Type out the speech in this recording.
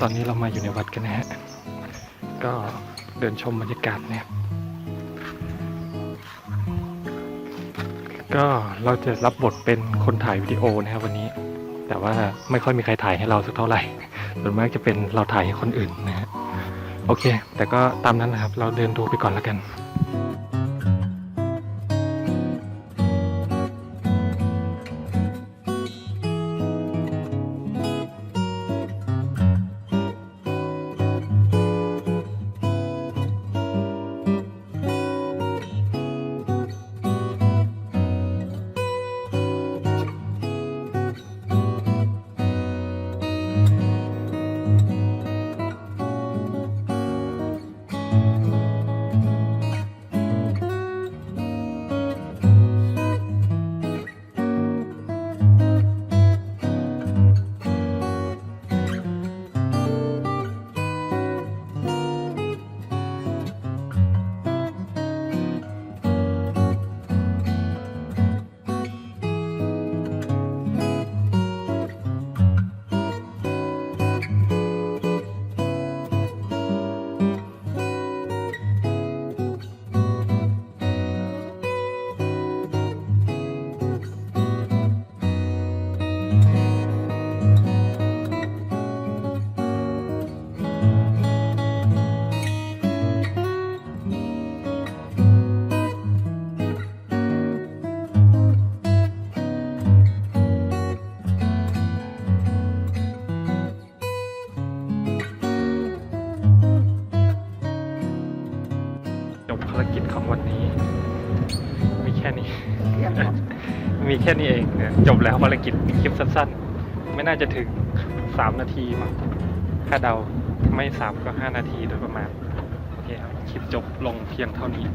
ตอนนี้เรามาอยู่ในวัดกันนะฮะ ก็เดินชมบรรยากาศเนี่ยก็เราจะรับบทเป็นคนถ่ายวิดีโอนะครับวันนี้ แต่ว่าไม่ค่อยมีใครถ่ายให้เราสักเท่าไหร่ส่วนมากจะเป็นเราถ่ายให้คนอื่นนะฮะโอเค แต่ก็ตามนั้นนะครับ เราเดินดูไปก่อนแล้วกัน กิจของวันนี้ มีแค่นี้ มีแค่นี้เองเนี่ยจบแล้วภารกิจคลิปสั้นๆ ไม่น่าจะถึง3นาทีมั้งถ้าเดาไม่3ก็5นาทีโดยประมาณ โอเคครับ คลิปจบลงเพียงเท่านี้